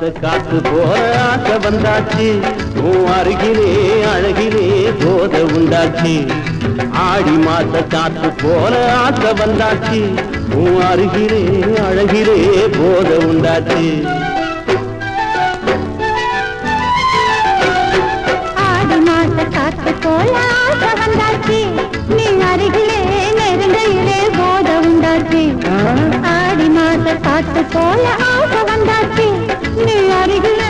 மாச காத்து போற ஆசை வந்தாச்சு. உன் அருகிலே அழகிலே போத உண்டாச்சு. ஆடி மாத்த காத்து போற ஆசை வந்தாச்சு. உன் அருகிலே அழகிலே போத உண்டாச்சு. ஆடி மாச காத்து போல ஆசை வந்தாச்சு. நீ அருகிலே நெருங்கையிலே போத உண்டாச்சு. ஆடி காத்து போல ஆசை வந்தாச்சு. நீ அருகிலே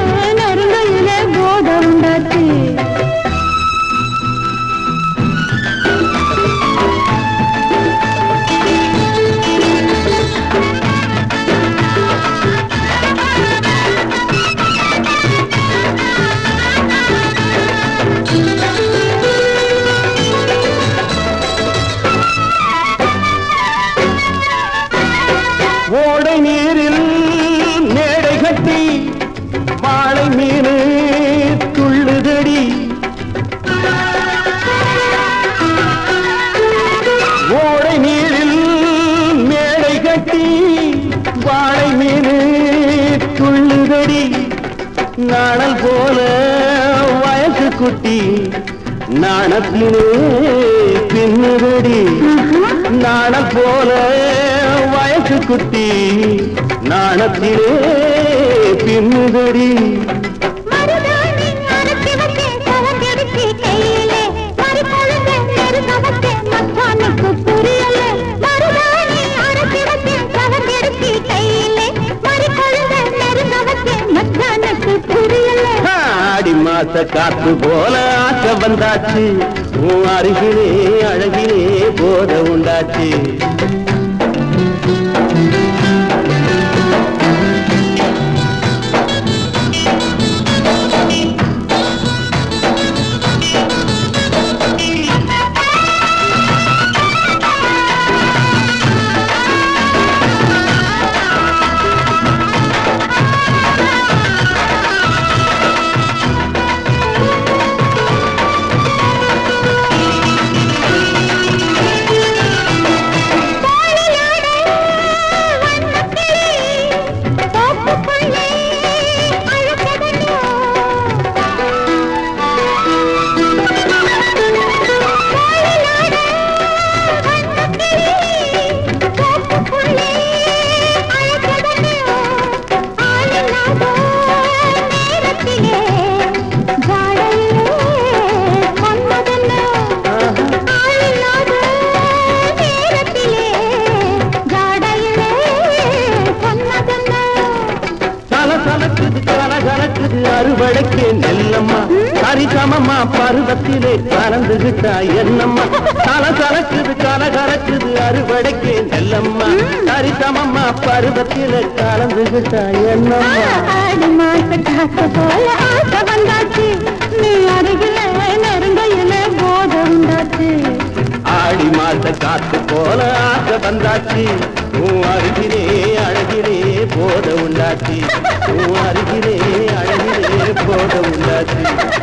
வாழை மீன் துள்ளுதடி நாணல் போல வயசு குட்டி நாணத்திலே பின்னுதடி. நாணல் போல வயசு குட்டி நாணத்திலே பின்னுதடி. மாச காத்து போல ஆசை வந்தாச்சு. உன் அருகிலே அழகிலே போத உண்டாச்சு. கலக்குது நெல்லம்மா. சரிசமமா பருவத்திலே பறந்துகிட்டா என்னம்மா? தல தலக்குது கல கலக்குது அறுவடைக்கு நெல்லம்மா. சரிசமமா பருவத்திலே கலந்துகிட்டா என்னம்மா? ஆடி மாச காசு போல ஆசை வந்தாச்சு நீ அருகில நெருங்கையில போத உண்டாச்சு ஆடி மாச காத்து போல ஆசை வந்தாச்சு. உன் அருகிலே அழகிலே போத உண்டாச்சு. அழகிலே போத